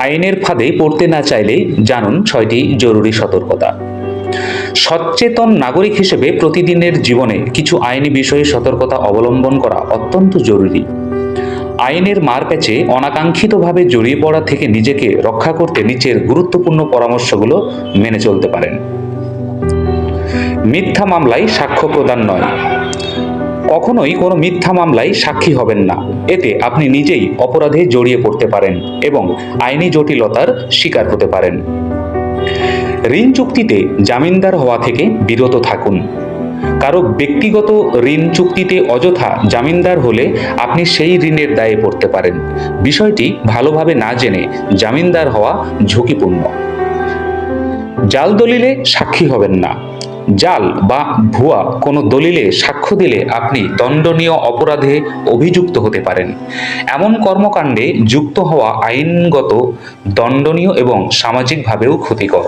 আইনের ফাঁদে পড়তে না চাইলে জানুন ছয়টি জরুরি সতর্কতা। সচেতন নাগরিক হিসেবে প্রতিদিনের জীবনে কিছু আইনি বিষয়ে সতর্কতা অবলম্বন করা অত্যন্ত জরুরি। আইনের মারপ্যাচে অনাকাঙ্ক্ষিতভাবে জড়িয়ে পড়া থেকে নিজেকে রক্ষা করতে নিচের গুরুত্বপূর্ণ পরামর্শগুলো মেনে চলতে পারেন। মিথ্যা মামলায় সাক্ষ্য প্রদান নয়। কখনোই কোনো মিথ্যা মামলায় সাক্ষী হবেন না। এতে আপনি নিজেই অপরাধে জড়িয়ে পড়তে পারেন এবং আইনি জটিলতার শিকার হতে পারেন। ঋণ চুক্তিতে জামিনদার হওয়া থেকে বিরত থাকুন। কারও ব্যক্তিগত ঋণ চুক্তিতে অযথা জামিনদার হলে আপনি সেই ঋণের দায়ে পড়তে পারেন। বিষয়টি ভালোভাবে না জেনে জামিনদার হওয়া ঝুঁকিপূর্ণ। জাল দলিলে সাক্ষী হবেন না। জাল বা ভুয়া কোনো দলিলে সাক্ষ্য দিলে আপনি দণ্ডনীয় অপরাধে অভিযুক্ত হতে পারেন। এমন কর্মকাণ্ডে যুক্ত হওয়া আইনগত, দণ্ডনীয় এবং সামাজিকভাবেও ক্ষতিকর।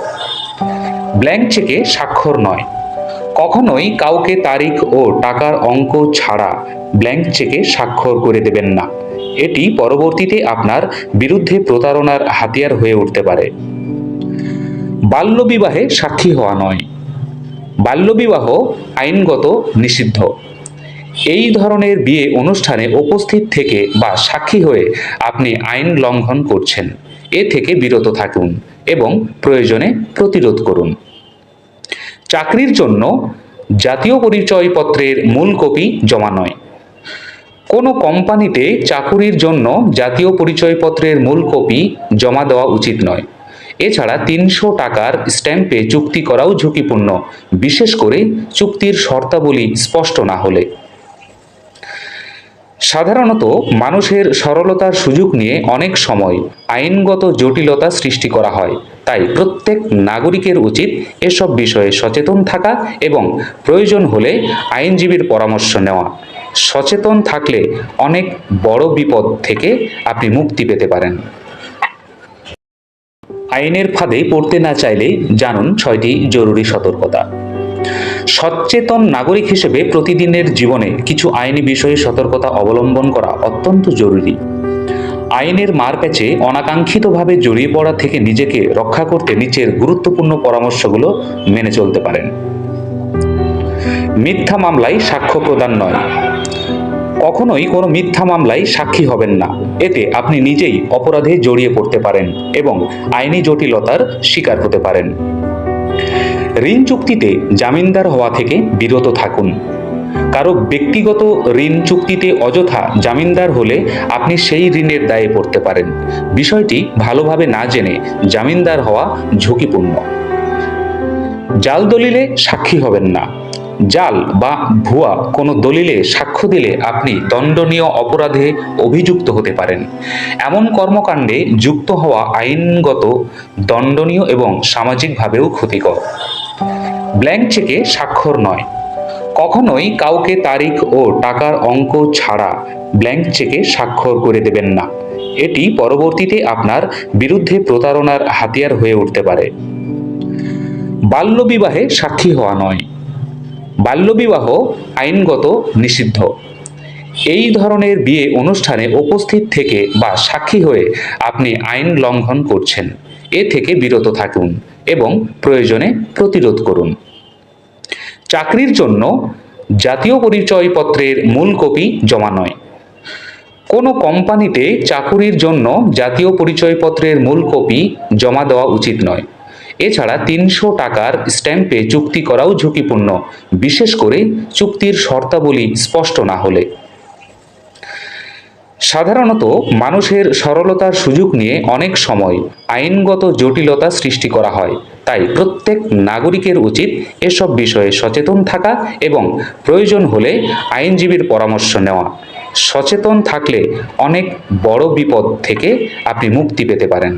ব্ল্যাঙ্ক চেকে স্বাক্ষর নয়। কখনোই কাউকে তারিখ ও টাকার অঙ্ক ছাড়া ব্ল্যাঙ্ক চেকে স্বাক্ষর করে দেবেন না। এটি পরবর্তীতে আপনার বিরুদ্ধে প্রতারণার হাতিয়ার হয়ে উঠতে পারে। বাল্যবিবাহে সাক্ষী হওয়া নয়। বাল্যবিবাহ আইনগত নিষিদ্ধ। এই ধরনের বিয়ে অনুষ্ঠানে উপস্থিত থেকে বা সাক্ষী হয়ে আপনি আইন লঙ্ঘন করছেন। এ থেকে বিরত থাকুন এবং প্রয়োজনে প্রতিরোধ করুন। চাকরির জন্য জাতীয় পরিচয়পত্রের মূল কপি জমা নয়। কোনো কোম্পানিতে চাকুরির জন্য জাতীয় পরিচয়পত্রের মূল কপি জমা দেওয়া উচিত নয়। এছাড়া তিনশো টাকার স্ট্যাম্পে চুক্তি করাও ঝুঁকিপূর্ণ, বিশেষ করে চুক্তির শর্তাবলী স্পষ্ট না হলে। সাধারণত মানুষের সরলতার সুযোগ নিয়ে অনেক সময় আইনগত জটিলতা সৃষ্টি করা হয়, তাই প্রত্যেক নাগরিকের উচিত এসব বিষয়ে সচেতন থাকা এবং প্রয়োজন হলে আইনজীবীর পরামর্শ নেওয়া। সচেতন থাকলে অনেক বড় বিপদ থেকে আপনি মুক্তি পেতে পারেন। আইনের ফাঁদে পড়তে না চাইলে জানুন ছয়টি জরুরি সতর্কতা। সচেতন নাগরিক হিসেবে প্রতিদিনের জীবনে কিছু আইনি বিষয়ে সতর্কতা অবলম্বন করা অত্যন্ত জরুরি। আইনের মারপ্যাচে অনাকাঙ্ক্ষিতভাবে জড়িয়ে পড়া থেকে নিজেকে রক্ষা করতে নিচের গুরুত্বপূর্ণ পরামর্শগুলো মেনে চলতে পারেন। মিথ্যা মামলায় সাক্ষ্য প্রদান নয়। কখনোই কোনো মিথ্যা মামলায় সাক্ষী হবেন না। এতে আপনি নিজেই অপরাধে জড়িয়ে পড়তে পারেন এবং আইনি জটিলতার শিকার হতে পারেন। ঋণ চুক্তিতে জামিনদার হওয়া থেকে বিরত থাকুন। কারও ব্যক্তিগত ঋণ চুক্তিতে অযথা জামিনদার হলে আপনি সেই ঋণের দায়ে পড়তে পারেন। বিষয়টি ভালোভাবে না জেনে জামিনদার হওয়া ঝুঁকিপূর্ণ। জাল দলিলে সাক্ষী হবেন না। জাল বা ভুয়া কোনো দলিলে সাক্ষ্য দিলে আপনি দণ্ডনীয় অপরাধে অভিযুক্ত হতে পারেন। এমন কর্মকাণ্ডে যুক্ত হওয়া আইনগত, দণ্ডনীয় এবং সামাজিকভাবেও ক্ষতিকর। ব্ল্যাঙ্ক চেকে স্বাক্ষর নয়। কখনোই কাউকে তারিখ ও টাকার অঙ্ক ছাড়া ব্ল্যাঙ্ক চেকে স্বাক্ষর করে দেবেন না। এটি পরবর্তীতে আপনার বিরুদ্ধে প্রতারণার হাতিয়ার হয়ে উঠতে পারে। বাল্যবিবাহে সাক্ষী হওয়া নয়। বাল্যবিবাহ আইনগত নিষিদ্ধ। এই ধরনের বিয়ে অনুষ্ঠানে উপস্থিত থেকে বা সাক্ষী হয়ে আপনি আইন লঙ্ঘন করছেন। এ থেকে বিরত থাকুন এবং প্রয়োজনে প্রতিরোধ করুন। চাকরির জন্য জাতীয় পরিচয়পত্রের মূল কপি জমা নয়। কোনো কোম্পানিতে চাকুরির জন্য জাতীয় পরিচয়পত্রের মূল কপি জমা দেওয়া উচিত নয়। এছাড়া তিনশো টাকার স্ট্যাম্পে চুক্তি করাও ঝুঁকিপূর্ণ, বিশেষ করে চুক্তির শর্তাবলী স্পষ্ট না হলে। সাধারণত মানুষের সরলতার সুযোগ নিয়ে অনেক সময় আইনগত জটিলতা সৃষ্টি করা হয়, তাই প্রত্যেক নাগরিকের উচিত এসব বিষয়ে সচেতন থাকা এবং প্রয়োজন হলে আইনজীবীর পরামর্শ নেওয়া। সচেতন থাকলে অনেক বড় বিপদ থেকে আপনি মুক্তি পেতে পারেন।